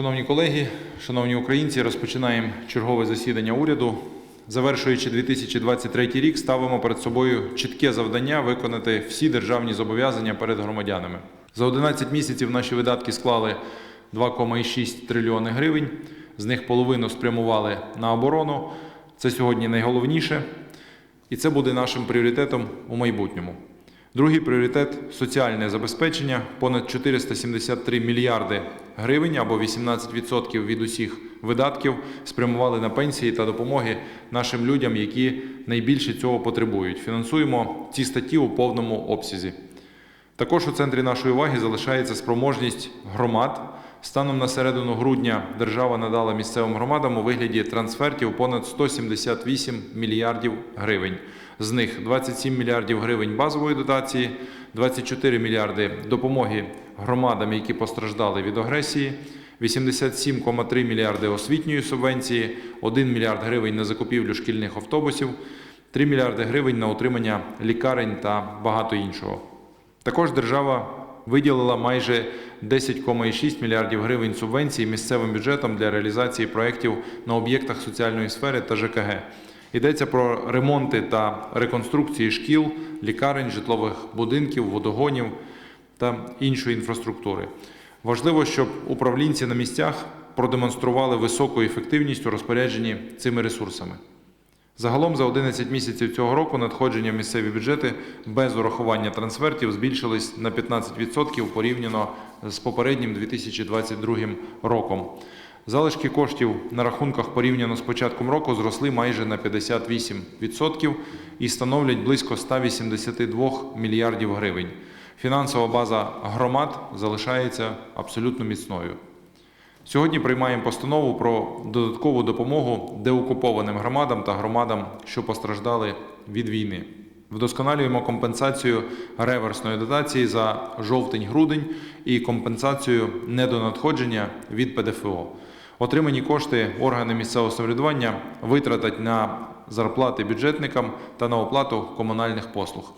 Шановні колеги, шановні українці, розпочинаємо чергове засідання уряду. Завершуючи 2023 рік, ставимо перед собою чітке завдання виконати всі державні зобов'язання перед громадянами. За 11 місяців наші видатки склали 2,6 трильйони гривень. З них половину спрямували на оборону. Це сьогодні найголовніше, і це буде нашим пріоритетом у майбутньому. Другий пріоритет соціальне забезпечення. Понад 473 мільярди гривень або 18% від усіх видатків спрямували на пенсії та допомоги нашим людям, які найбільше цього потребують. Фінансуємо ці статті у повному обсязі. Також у центрі нашої уваги залишається спроможність громад. Станом на середину грудня держава надала місцевим громадам у вигляді трансфертів понад 178 мільярдів гривень. З них 27 мільярдів гривень базової дотації, 24 мільярди допомоги громадам, які постраждали від агресії, 87,3 мільярди освітньої субвенції, 1 мільярд гривень на закупівлю шкільних автобусів, 3 мільярди гривень на утримання лікарень та багато іншого. Також держава виділила майже 10,6 мільярдів гривень субвенцій місцевим бюджетам для реалізації проєктів на об'єктах соціальної сфери та ЖКГ. Йдеться про ремонти та реконструкції шкіл, лікарень, житлових будинків, водогонів та іншої інфраструктури. Важливо, щоб управлінці на місцях продемонстрували високу ефективність у розпорядженні цими ресурсами. Загалом за 11 місяців цього року надходження в місцеві бюджети без урахування трансфертів збільшились на 15% порівняно з попереднім 2022 роком. Залишки коштів на рахунках порівняно з початком року зросли майже на 58% і становлять близько 182 мільярдів гривень. Фінансова база громад залишається абсолютно міцною. Сьогодні приймаємо постанову про додаткову допомогу деокупованим громадам та громадам, що постраждали від війни. Вдосконалюємо компенсацію реверсної дотації за жовтень-грудень і компенсацію недонадходження від ПДФО. Отримані кошти органи місцевого самоврядування витратять на зарплати бюджетникам та на оплату комунальних послуг.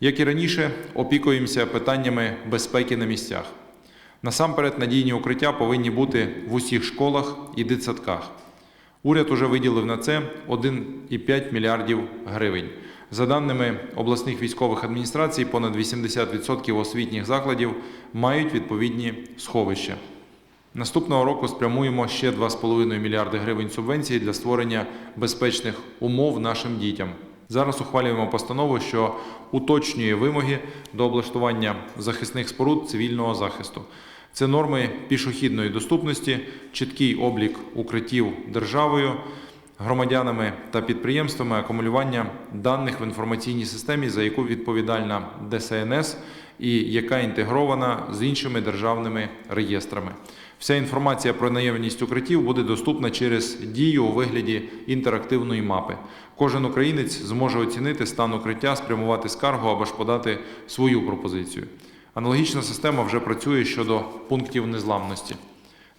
Як і раніше, опікуємося питаннями безпеки на місцях. Насамперед, надійні укриття повинні бути в усіх школах і дитсадках. Уряд уже виділив на це 1,5 мільярдів гривень. За даними обласних військових адміністрацій, понад 80% освітніх закладів мають відповідні сховища. Наступного року спрямуємо ще 2,5 мільярди гривень субвенцій для створення безпечних умов нашим дітям. Зараз ухвалюємо постанову, що уточнює вимоги до облаштування захисних споруд цивільного захисту. Це норми пішохідної доступності, чіткий облік укриттів державою, громадянами та підприємствами, акумулювання даних в інформаційній системі, за яку відповідальна ДСНС і яка інтегрована з іншими державними реєстрами. Вся інформація про наявність укриттів буде доступна через дію у вигляді інтерактивної мапи. Кожен українець зможе оцінити стан укриття, спрямувати скаргу або ж подати свою пропозицію. Аналогічна система вже працює щодо пунктів незламності.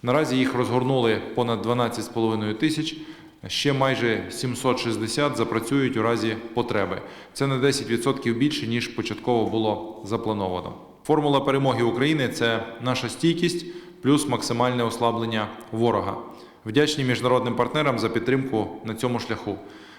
Наразі їх розгорнули понад 12,5 тисяч. Ще майже 760 запрацюють у разі потреби. Це на 10% більше ніж початково було заплановано. Формула перемоги України це наша стійкість плюс максимальне ослаблення ворога. Вдячні міжнародним партнерам за підтримку на цьому шляху.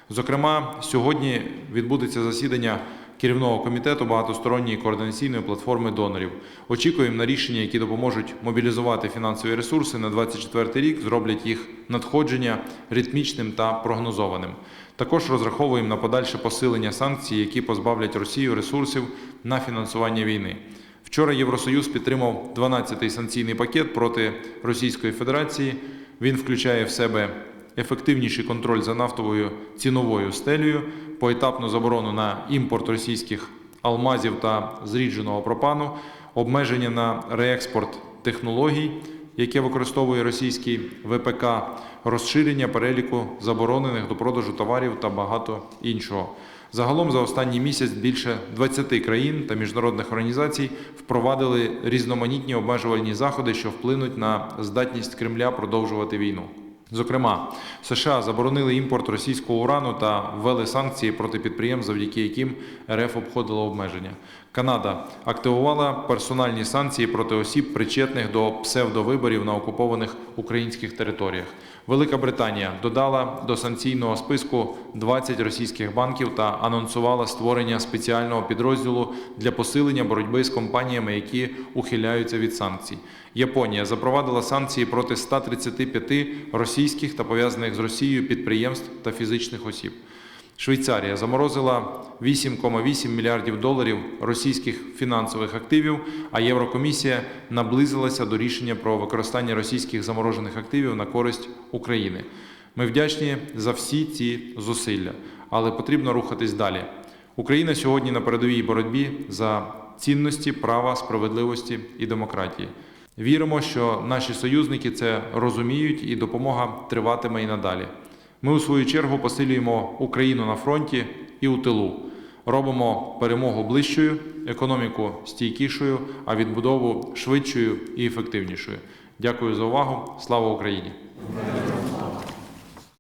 Зокрема, сьогодні відбудеться засідання керівного комітету багатосторонньої координаційної платформи донорів. Очікуємо на рішення, які допоможуть мобілізувати фінансові ресурси на 2024 рік, зроблять їх надходження ритмічним та прогнозованим. Також розраховуємо на подальше посилення санкцій, які позбавлять Росію ресурсів на фінансування війни. Вчора Євросоюз підтримав 12-й санкційний пакет проти Російської Федерації. Він включає в себе ефективніший контроль за нафтовою ціновою стелею, поетапну заборону на імпорт російських алмазів та зрідженого пропану, обмеження на реекспорт технологій, яке використовує російський ВПК, розширення переліку заборонених до продажу товарів та багато іншого. Загалом за останній місяць більше 20 країн та міжнародних організацій впровадили різноманітні обмежувальні заходи, що вплинуть на здатність Кремля продовжувати війну. Зокрема, США заборонили імпорт російського урану та ввели санкції проти підприємств, завдяки яким РФ обходила обмеження. Канада активувала персональні санкції проти осіб, причетних до псевдовиборів на окупованих українських територіях. Велика Британія додала до санкційного списку 20 російських банків та анонсувала створення спеціального підрозділу для посилення боротьби з компаніями, які ухиляються від санкцій. Японія запровадила санкції проти 135 російських та пов'язаних з Росією підприємств та фізичних осіб. Швейцарія заморозила 8,8 мільярдів доларів російських фінансових активів, а Єврокомісія наблизилася до рішення про використання російських заморожених активів на користь України. Ми вдячні за всі ці зусилля, але потрібно рухатись далі. Україна сьогодні на передовій боротьбі за цінності права, справедливості і демократії. Віримо, що наші союзники це розуміють і допомога триватиме і надалі. Ми у свою чергу посилюємо Україну на фронті і у тилу. Робимо перемогу ближчою, економіку стійкішою, а відбудову швидшою і ефективнішою. Дякую за увагу. Слава Україні!